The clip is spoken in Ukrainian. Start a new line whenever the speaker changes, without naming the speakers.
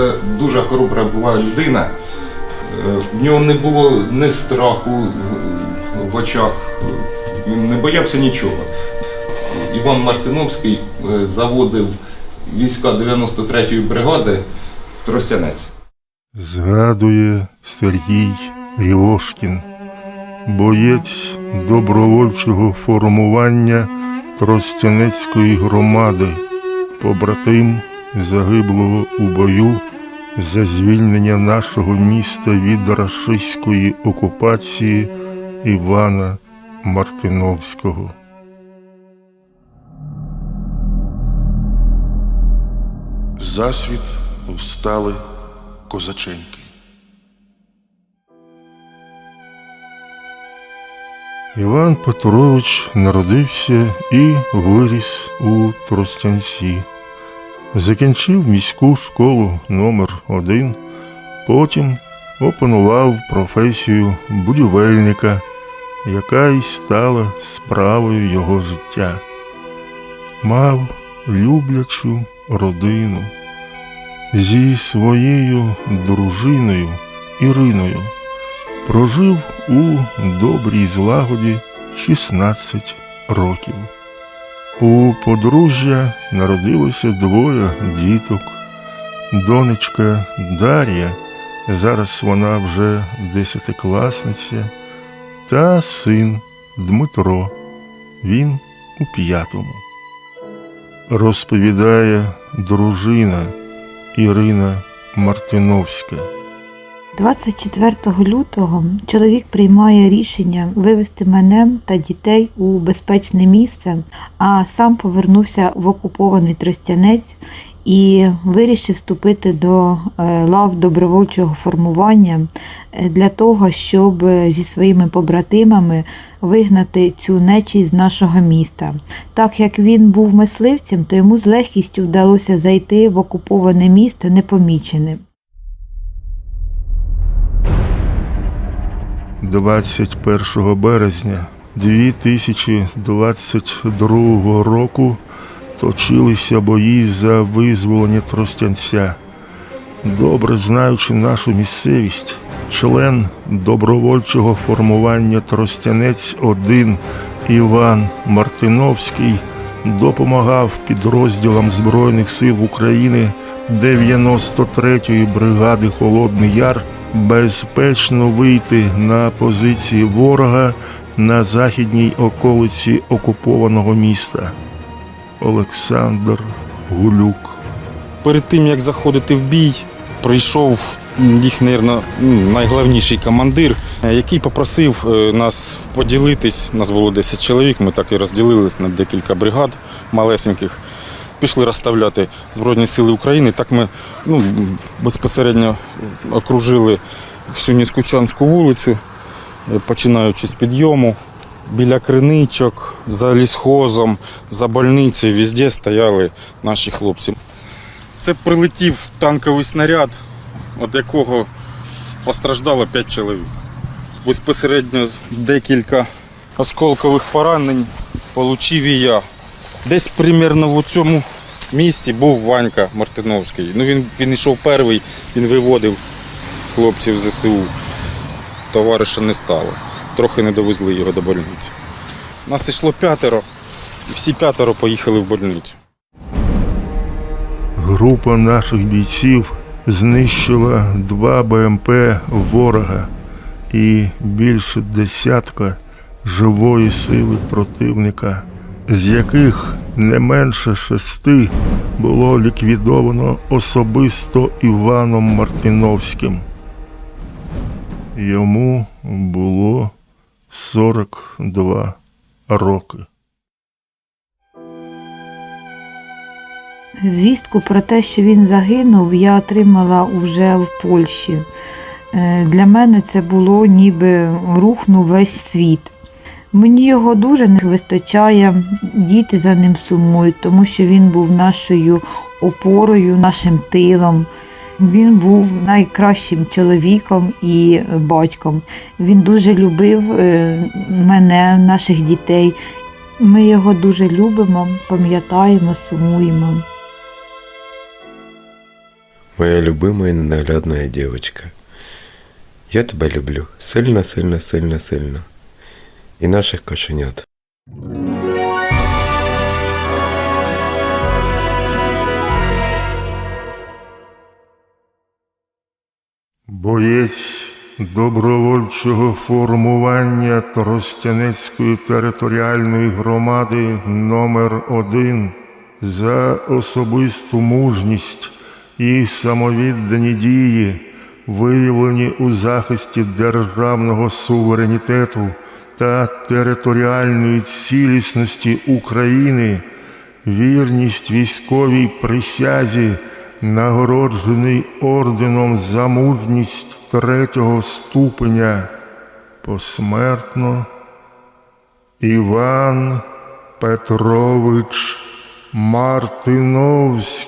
Це дуже хоробра була людина. Е, В нього не було ні страху е, в очах, він не боявся нічого. Іван Мартиновський е, заводив війська 93-ї бригади в Тростянець.
Згадує Сергій Рівошкін, боєць добровольчого формування Тростянецької громади, побратим загиблого у бою за звільнення нашого міста від рашистської окупації Івана Мартиновського.
Засвіт встали козаченьки.
Іван Петрович народився і виріс у Тростянці. Закінчив міську школу номер 1 потім опанував професію будівельника, яка й стала справою його життя. Мав люблячу родину зі своєю дружиною Іриною прожив у добрій злагоді 16 років. У подружжя народилося двоє діток. Донечка Дар'я, зараз вона вже десятикласниця, та син Дмитро. Він у п'ятому. Розповідає дружина Ірина Мартиновська.
24 лютого чоловік приймає рішення вивезти мене та дітей у безпечне місце, а сам повернувся в окупований Тростянець і вирішив вступити до е, лав добровольчого формування е, для того, щоб зі своїми побратимами вигнати цю нечість з нашого міста. Так як він був мисливцем, то йому з легкістю вдалося зайти в окуповане місто непоміченим.
21 березня 2022 року точилися бої за визволення Тростянця. Добре знаючи нашу місцевість, член добровольчого формування Тростянець 1 Іван Мартиновський допомагав підрозділам Збройних сил України 93-ї бригади Холодний Яр безпечно вийти на позиції ворога на західній околиці окупованого міста. Олександр Гулюк.
перед тим як заходити в бій, прийшов їх, мабуть, найголовніший командир, е, який попросив е, нас поділитись. Нас було 10 чоловік. Ми так і розділились на декілька бригад малесеньких. Пішли розставляти Збройні Сили України. Так ми ну, безпосередньо окружили всю Ніскучанську вулицю, е, починаючи з підйому. Біля криничок, за лісхозом, за больницею, везде стояли наші хлопці. Це прилетів танковий снаряд, від якого постраждало 5 чоловік. Безпосередньо декілька осколкових поранень отримав і я. Десь примерно в цьому місці був Ванька Мартиновський. Ну, він, він йшов перший, він виводив хлопців ЗСУ. Товариша не стало. Трохи не довезли його до больниці. Нас йшло п'ятеро, і всі п'ятеро поїхали в больницю.
Група наших бійців знищила два БМП ворога і більше десятка живої сили противника, з яких не менше шести було ліквідовано особисто Іваном Мартиновським. Йому було 42 роки.
Звістку про те, що він загинув, я отримала вже в Польщі. Е, Для мене це було ніби рухнув весь світ. Мені його дуже не вистачає, діти за ним сумують, тому що він був нашою опорою, нашим тилом. Він був найкращим чоловіком і батьком. Він дуже любив е, мене, наших дітей. Ми його дуже любимо, пам'ятаємо, сумуємо.
моя любимая ненаглядная девочка. Я тебя люблю сильно, сильно, сильно, сильно. І наших кошенят.
Боєць добровольчого формування Тростянецької територіальної громади номер 1 за особисту мужність і самовіддані дії, виявлені у захисті державного суверенітету та територіальної цілісності України, вірність військовій присязі, нагороджений орденом за мужність третього ступеня посмертно Іван Петрович Мартиновський.